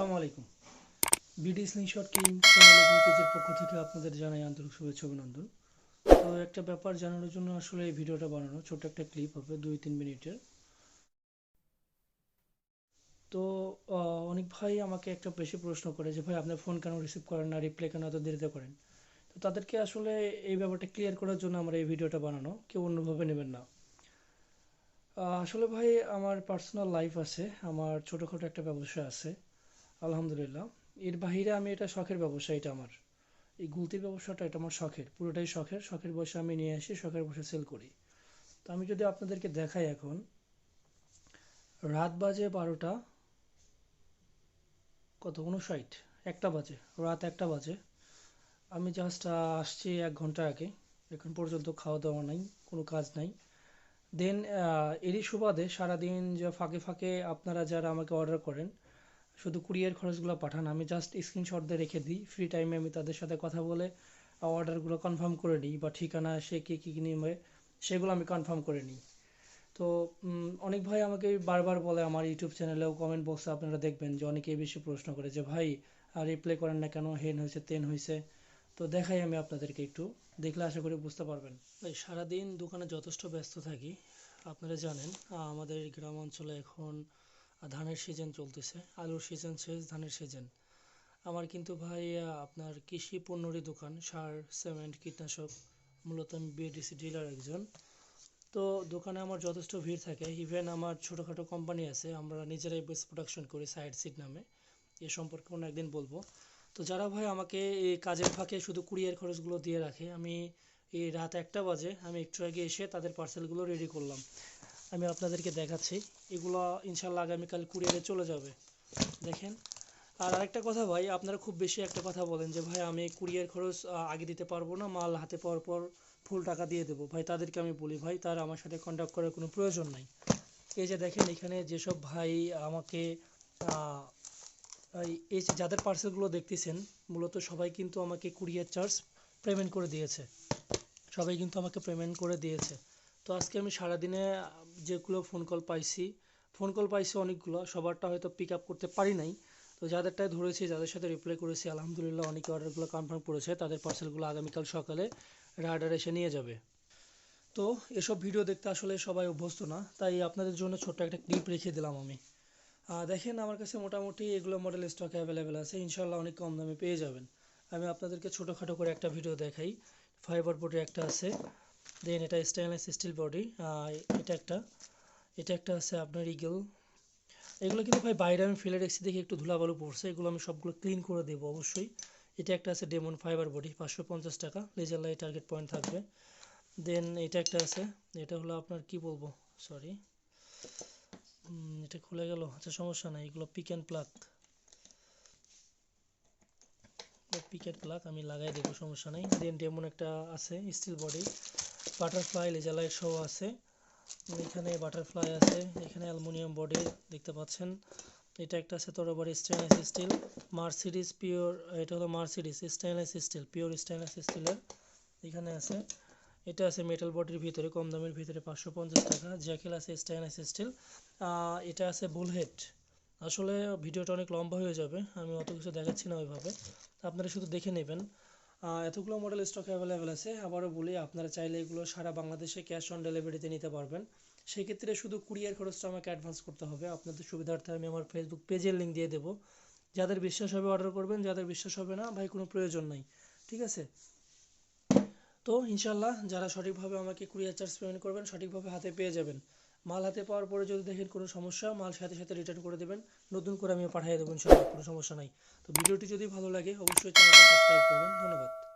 আসসালামু আলাইকুম। BD slingshot king channel এবং পেজের পক্ষ থেকে আপনাদের জানাই আন্তরিক শুভেচ্ছা অভিনন্দন। তো একটা ব্যাপার জানানোর জন্য আসলে এই ভিডিওটা বানানো ছোট একটা ক্লিপ হবে, দুই তিন মিনিটের। তো অনেক ভাই আমাকে একটা বেশি প্রশ্ন করে যে, ভাই, আপনি ফোন কেন রিসিভ করেন না? রিপ্লাই কেন এত দেরিতে করেন? তো তাদেরকে আসলে এই ব্যাপারটা ক্লিয়ার করার জন্য আমার এই ভিডিওটা বানানো, কেউ অন্যভাবে নেবেন না। আসলে ভাই, আমার পার্সোনাল লাইফ আছে, আমার ছোটোখাটো একটা ব্যবসা আছে। আলহামদুলিল্লাহ। এর বাইরে আমি এটা শখের ব্যবসা, এটা আমার। এই গুলতির ব্যবসাটা, এটা আমার শখের, পুরোটাই শখের। শখের বসে আমি নিয়ে আসি, শখের বসে সেল করি। তো আমি যদি আপনাদেরকে দেখাই এখন, রাত বাজে বারোটা, কত? উনষাট একটা বাজে, রাত একটা বাজে। আমি জাস্ট আসছি এক ঘণ্টা আগে। এখন পর্যন্ত খাওয়া দাওয়া নাই, কোনো কাজ নাই। দেন এরই সুবাদে সারাদিন যে ফাঁকে ফাঁকে আপনারা যারা আমাকে অর্ডার করেন শুধু কুরিয়ার খরচগুলো পাঠান, আমি জাস্ট স্ক্রিনশট দিয়ে রেখে দিই। ফ্রি টাইমে আমি তাদের সাথে কথা বলে অর্ডারগুলো কনফার্ম করে নিই বা ঠিকানা, সে কী কী নেবে, সেগুলো আমি কনফার্ম করে নিই। তো অনেক ভাই আমাকে বারবার বলে আমার ইউটিউব চ্যানেলেও কমেন্ট বক্সে আপনারা দেখবেন যে অনেকেই বেশি প্রশ্ন করে যে, ভাই আর রিপ্লাই করেন না কেন? হেন হয়েছে তেন হয়েছে। তো দেখাই আমি আপনাদেরকে একটু। দেখলে আশা করি বুঝতে পারবেন। সারাদিন দোকানে যথেষ্ট ব্যস্ত থাকি, আপনারা জানেন আমাদের গ্রাম অঞ্চলে এখন ধানের সিজন চলতেছে, আলুর সিজন শেষ, ধানের সিজন আমার কিন্তু ভাই আপনার কৃষি পণ্যরই দোকান, সার সিমেন্ট কীটনাশক, মূলত আমি বিএডিসি ডিলার একজন। তো দোকানে আমার যথেষ্ট ভিড় থাকে। ইভেন আমার ছোটোখাটো কোম্পানি আছে, আমরা নিজেরাই বেস্ট প্রোডাকশন করি সাইড সিট নামে। এ সম্পর্কে অন্য একদিন বলব। তো যারা ভাই আমাকে এই কাজের ফাঁকে শুধু কুরিয়ার খরচগুলো দিয়ে রাখে, আমি এই রাত একটা বাজে, আমি একটু আগে এসে তাদের পার্সেলগুলো রেডি করলাম। আমি আপনাদেরকে দেখাচ্ছি। এগুলো ইনশাল্লাহ আগামীকাল কুরিয়ারে চলে যাবে। দেখেন। আর আরেকটা কথা ভাই, আপনারা খুব বেশি একটা কথা বলেন যে, ভাই, আমি কুরিয়ার খরচ আগে দিতে পারব না, মাল হাতে পাওয়ার পর ফুল টাকা দিয়ে দেবো। ভাই, তাদেরকে আমি বলি, ভাই, তার আমার সাথে কন্ট্যাক্ট করার কোনো প্রয়োজন নাই। এই যে দেখেন, এখানে যেসব ভাই আমাকে এই যাদের পার্সেলগুলো দেখতেছেন, মূলত সবাই কিন্তু আমাকে কুরিয়ার চার্জ পেমেন্ট করে দিয়েছে। সবাই কিন্তু আমাকে পেমেন্ট করে দিয়েছে। তো আজকে আমি সারাদিনে, যেগুলো ফোন কল পাইছি ফোন কল পাইছি অনেকগুলো, সবারটা হয়তো পিক আপ করতে পারি নাই। তো যাদেরটাই ধরেছি, যাদের সাথে রিপ্লাই করেছি, আলহামদুলিল্লাহ অনেকে অর্ডারগুলো কনফার্ম করেছে, তাদের পার্সেলগুলো আগামীকাল সকালে রাডার এসে নিয়ে যাবে। তো এসব ভিডিও দেখতে আসলে সবাই অভ্যস্ত না, তাই আপনাদের জন্য ছোট্ট একটা ক্লিপ রেখে দিলাম আমি। দেখেন আমার কাছে মোটামুটি এগুলো মডেল স্টক অ্যাভেলেবেল আছে ইনশাল্লাহ অনেক কম দামে পেয়ে যাবেন। আমি আপনাদেরকে ছোটোখাটো করে একটা ভিডিও দেখাই ফাইবার বোর্ডের একটা আছে। দেন এটা স্টেনলেস স্টিল বডি এটা একটা এটা একটা আছে আপনার ইগল এগুলো কিন্তু ভাই বাইরে আমি ফেলে রেখেছি দেখে একটু ধুলাবালু পড়ছে, এগুলো আমি সবগুলো ক্লিন করে দেবো অবশ্যই। এটা একটা আছে ডেমন ফাইবার বডি পাঁচশো পঞ্চাশ টাকা লেজার লাইট টার্গেট পয়েন্ট থাকবে। দেন এটা একটা আছে, এটা হলো আপনার কি বলব সরি এটা খুলে গেল আচ্ছা সমস্যা নাই, এগুলো pick and plug pick and plug আমি লাগাই দেবো, সমস্যা নেই। দেন ডেমন একটা আছে steel body butterfly laser light সহ আছে। এখানে বাটারফ্লাই আছে, এখানে অ্যালুমিনিয়াম বডি দেখতে পাচ্ছেন। এটা একটা আছে তরবারি স্টেনলেস স্টিল মার্সিডিস পিওর এটা হলো Mercedes stainless steel pure stainless স্টিলের এখানে আছে। এটা আছে মেটাল বডির ভিতরে, কম দামের ভিতরে পাঁচশো পঞ্চাশ টাকা। জ্যাকেল আছে স্টেনলেস স্টিল এটা আছে বুলহেড আসলে ভিডিওটা অনেক লম্বা হয়ে যাবে, আমি অত কিছু দেখাচ্ছি না ওইভাবে। আপনারা শুধু দেখে নেবেন। এতগুলো মডেল স্টক অ্যাভেলেবেল আছে। আবারও বলি, আপনারা চাইলে এগুলো সারা বাংলাদেশে ক্যাশ অন ডেলিভারিতে নিতে পারবেন। সেক্ষেত্রে শুধু কুরিয়ার খরচটা আমাকে অ্যাডভান্স করতে হবে। আপনাদের সুবিধার্থে আমি আমার ফেসবুক পেজের লিঙ্ক দিয়ে দেবো। যাদের বিশ্বাস হবে অর্ডার করবেন, যাদের বিশ্বাস হবে না, ভাই, কোনো প্রয়োজন নাই। ঠিক আছে? তো ইনশাল্লাহ যারা সঠিকভাবে আমাকে কুরিয়ার চার্জ পেমেন্ট করবেন, সঠিকভাবে হাতে পেয়ে যাবেন। মাল হাতে পাওয়ার পরে যদি দেখেন কোনো সমস্যা, মাল সাথে সাথে রিটার্ন করে দেবেন। নতুন করে আমি পাঠিয়ে দেবেন সব কোনো সমস্যা নাই। তো ভিডিওটি যদি ভালো লাগে, অবশ্যই চ্যানেলটা সাবস্ক্রাইব করবেন। ধন্যবাদ।